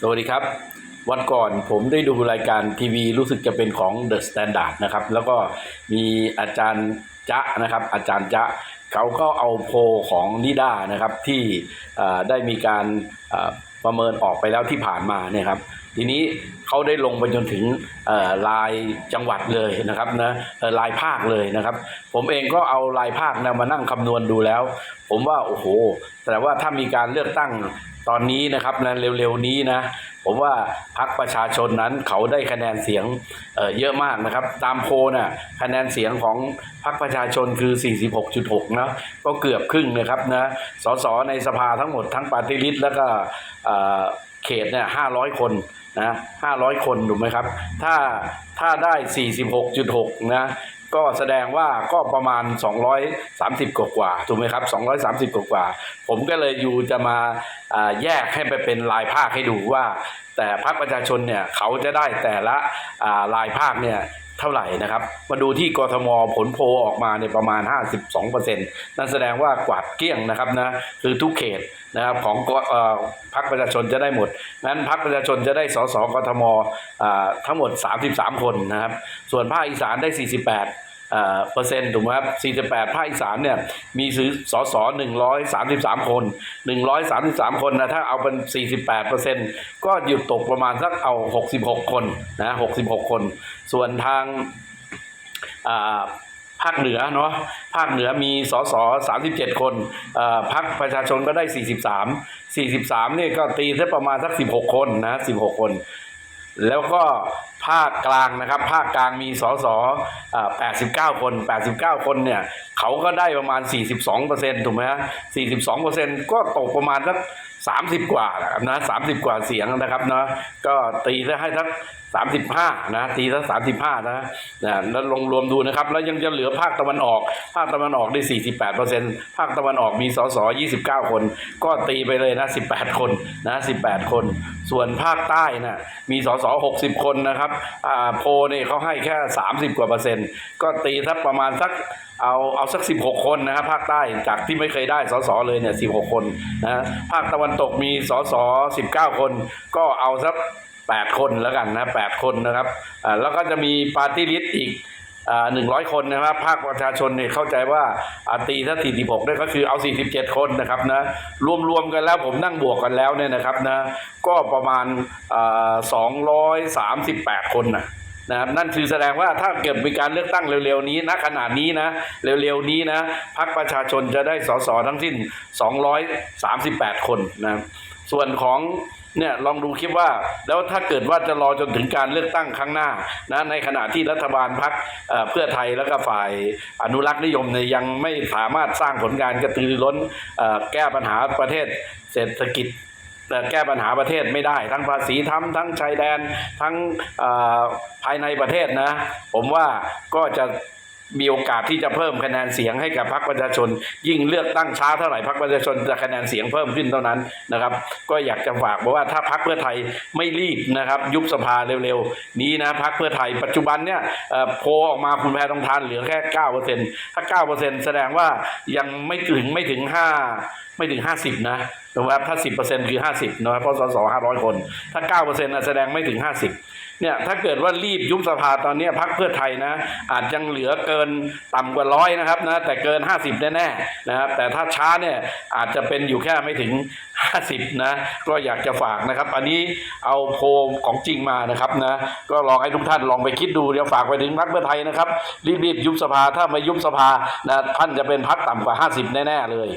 สวัสดีครับ วันก่อนผมได้ดูรายการทีวีรู้สึกจะเป็นของ The Standard นะครับ แล้วก็มีอาจารย์จ๊ะนะครับ อาจารย์จ๊ะเขาก็เอาโพลของนิด้านะครับที่อ่อได้มีการประเมินออกไปแล้วที่ผ่านมาเนี่ยครับทีนี้เขาได้ลงไปจนถึงเอ่อรายจังหวัดเลยนะครับนะเอ่อรายภาคเลยนะครับ ผมเองก็เอารายภาคนะมานั่งคำนวณดูแล้ว ผมว่าโอ้โห แต่ว่าถ้ามีการเลือกตั้ง ตอนนี้นะครับนะเร็วๆนี้นะผมว่าพรรคประชาชนนั้นเขาได้คะแนนเสียงเเยอะมากนะครับ ตามโพลน่ะคะแนนเสียงของพรรคประชาชนคือ 46.6 นะก็เกือบครึ่งนะครับนะสสในสภาทั้งหมดทั้งปาร์ตี้ลิสต์แล้วก็เเขตเนี่ย500 คนนะ500 คนถูกไหมครับ ถ้าถ้าได้ 46.6 นะ ก็แสดงว่าก็ประมาณ 230 กว่ากว่าถูกไหมครับ 230 กว่ากว่า ผมก็เลยอยู่จะมาแยกให้ไปเป็นลายภาคให้ดูว่า แต่พรรคประชาชนเนี่ยเขาจะได้แต่ละอ่าลายภาคเนี่ยเท่าไหร่นะครับ มาดูที่กทมผลโพออกมาในยประมาณ 52%นั่นแสดงว่ากวาดเกลี้ยงนะครับนะคือทุกเขตนะครับของออพรรคประชาชนจะได้หมดนั้นพรรคประชาชนจะได้สสกทมทั้งหมด 33 คนนะครับ ส่วนภาคอีสานได้ 48 เอ่อเปอร์เซ็นต์ถูกไหมครับ 48 ภาคอีสานเนี่ยมีซื้อสส133 คน 133 คนนะถ้าเอาเป็น 48เปอร์เซ็นต์ก็หยุดตกประมาณสักเอา 66 คนนะ66 คน ส่วนทางอ่าภาคเหนือเนาะภาคเหนือมีสส37 คนอ่อพรรคประชาชนก็ได้ 43 43เนี่ยก็ตีได้ประมาณสัก 16 คนนะ16 คน แล้วก็ภาคกลางนะครับ ภาคกลางมีสสอ89 คน 89 คนเนี่ย เขาก็ได้ประมาณ 42เปอร์เซ็นต์ถูกไหมฮะ42เปอร์เซ็นต์ก็ตกประมาณสัก 30กว่านะ30กว่าเสียงนะครับนะก็ตีได้ให้ทัก35นะตีสัก35นะนะแล้วลงรวมดูนะครับ แล้วยังจะเหลือภาคตะวันออก ภาคตะวันออกได้48เปอร์เซ็นต์ภาคตะวันออกมีสส29คน ก็ตีไปเลยนะ18คนนะ18คน ส่วนภาคใต้น่ะมีสส60คนนะครับอ่าโพเนี่ยเขาให้แค่30กว่าเปอร์เซ็นต์ก็ตีสักประมาณสักเอาเอาสัก 16 คนนะครับภาคใต้จากที่ไม่เคยได้สสเลยเนี่ย16 คนนะภาคตะวันตกมีสส19 คน ก็เอาสัก 8 คนแล้วกันนะ8คนนะครับอ่าแล้วก็จะมีปาร์ตี้ลิสต์อีกหนึ่งร้อยคนนะครับ ภาคประชาชนเนี่ยเข้าใจว่าอาตีถ้าสี่สิบหกเนี่ยก็คือเอาสี่สิบเจ็ดคนนะครับนะรวมๆกันแล้วผมนั่งบวกกันแล้วเนี่ยนะครับนะก็ประมาณสองร้อยสามสิบแปดคนนะ นะครับนั่นคือแสดงว่าถ้าเกิดมีการเลือกตั้งเร็วๆนี้ณขณะนี้นะเร็วๆนี้นะพรรคประชาชนจะได้สสทั้งสิ้น 238 คนนะครับส่วนของเนี่ยลองดูคลิปว่าแล้วถ้าเกิดว่าจะรอจนถึงการเลือกตั้งครั้งหน้านะในขณะที่รัฐบาลพักเพื่อไทยแล้วก็ฝ่ายอนุรักษ์นิยมเนี่ยยังไม่สามารถสร้างผลงานกระตือรือร้นแก้ปัญหาประเทศเศรษฐกิจ แต่แก้ปัญหาประเทศไม่ได้ ทั้งภาษีทำทั้งชายแดนทั้งภายในประเทศนะ ผมว่าก็จะ มีโอกาสที่จะเพิ่มคะแนนเสียงให้กับพรรคประชาชน ยิ่งเลือกตั้งช้าเท่าไหร่พรรคประชาชนจะคะแนนเสียงเพิ่มขึ้นเท่านั้นนะครับ ก็อยากจะฝากบอกว่าถ้าพรรคเพื่อไทยไม่รีบนะครับ ยุบสภาเร็วๆ นี้นะพรรคเพื่อไทยปัจจุบันเนี่ยโพลออกมาคุณแพทองทานเหลือแค่เก้าเปอร์เซ็นถ้าเก้าเปอร์เซ็นแสดงว่ายังไม่ถึงไม่ถึงห้าไม่ถึง 50 นะนะครับถ้า 10%คือ 50 นะครับเพราะสส500 คน ถ้า9%นะแสดงไม่ถึง 50 เนี่ยถ้าเกิดว่ารีบยุบสภาตอนนี้พักเพื่อไทยนะ อาจยังเหลือเกินต่ำกว่าร้อยนะครับนะแต่เกิน 50 แน่ๆนะครับแต่ถ้าช้าเนี่ยอาจจะเป็นอยู่แค่ไม่ถึง 50 นะ ก็อยากจะฝากนะครับ อันนี้เอาโพลของจริงมานะครับนะก็ลองให้ทุกท่านลองไปคิดดูเดี๋ยวฝากไปถึงพักเพื่อไทยนะครับ รีบๆยุบสภาถ้าไม่ยุบสภานะท่านจะเป็นพักต่ำกว่า 50 แน่ๆเลย